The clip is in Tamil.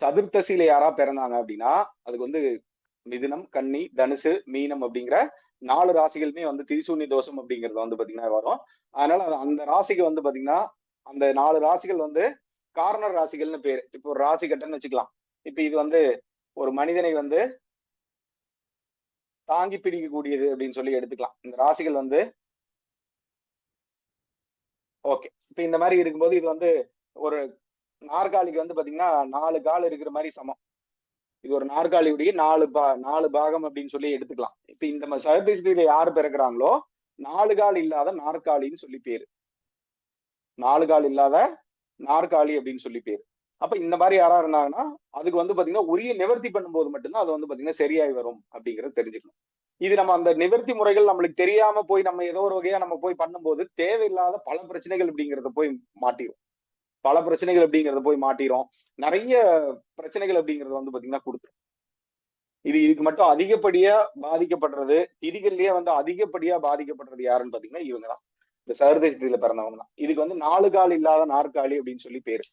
சதுர்த்தசியில யாரா பிறந்தாங்க அப்படின்னா அதுக்கு வந்து மிதுனம் கன்னி தனுசு மீனம் அப்படிங்கிற நாலு ராசிகளுமே வந்து திரிசூனி தோஷம் அப்படிங்கிறது வந்து பாத்தீங்கன்னா வரும். அதனால அந்த ராசிக்கு வந்து பாத்தீங்கன்னா அந்த நாலு ராசிகள் வந்து கார்னர் ராசிகள்னு பேரு. இப்போ ஒரு ராசி கட்டன்னு வச்சுக்கலாம். இப்ப இது வந்து ஒரு மனிதனை வந்து தாங்கி பிடிக்கக்கூடியது அப்படின்னு சொல்லி எடுத்துக்கலாம். இந்த ராசிகள் வந்து ஓகே. இப்ப இந்த மாதிரி இருக்கும்போது இது வந்து ஒரு நாற்காலிக்கு வந்து பாத்தீங்கன்னா நாலு கால் இருக்கிற மாதிரி சமம். இது ஒரு நாற்காலியுடைய நாலு பா நாலு பாகம் அப்படின்னு சொல்லி எடுத்துக்கலாம். இப்ப இந்த சர்வதேசத்துல யார் பிறக்குறாங்களோ நாலு கால் இல்லாத நாற்காலின்னு சொல்லி பேரு. நாலு கால் இல்லாத நாற்காலி அப்படின்னு சொல்லி பேரு. அப்ப இந்த மாதிரி யாரா இருந்தாங்கன்னா அதுக்கு வந்து பாத்தீங்கன்னா உரிய நிவர்த்தி பண்ணும்போது மட்டும்தான் அது வந்து பாத்தீங்கன்னா சரியாய் வரும் அப்படிங்கறத தெரிஞ்சுக்கணும். இது நம்ம அந்த நிவர்த்தி முறைகள் நம்மளுக்கு தெரியாம போய் நம்ம ஏதோ ஒரு வகையா நம்ம போய் பண்ணும்போது தேவையில்லாத பல பிரச்சனைகள் அப்படிங்கறத போய் மாட்டிடும் பல பிரச்சனைகள் அப்படிங்கறத போய் மாட்டிரும் நிறைய பிரச்சனைகள் அப்படிங்கறது வந்து பாத்தீங்கன்னா கொடுத்துரும். இது இதுக்கு மட்டும் அதிகப்படியா பாதிக்கப்படுறது திதிகள்லயே வந்து அதிகப்படியா பாதிக்கப்படுறது யாருன்னு பாத்தீங்கன்னா இவங்க தான் இந்த சர்வதேசத்துல பிறந்தவங்க தான் இதுக்கு வந்து நாலு கால் இல்லாத நாற்காலி அப்படின்னு சொல்லி பேரு.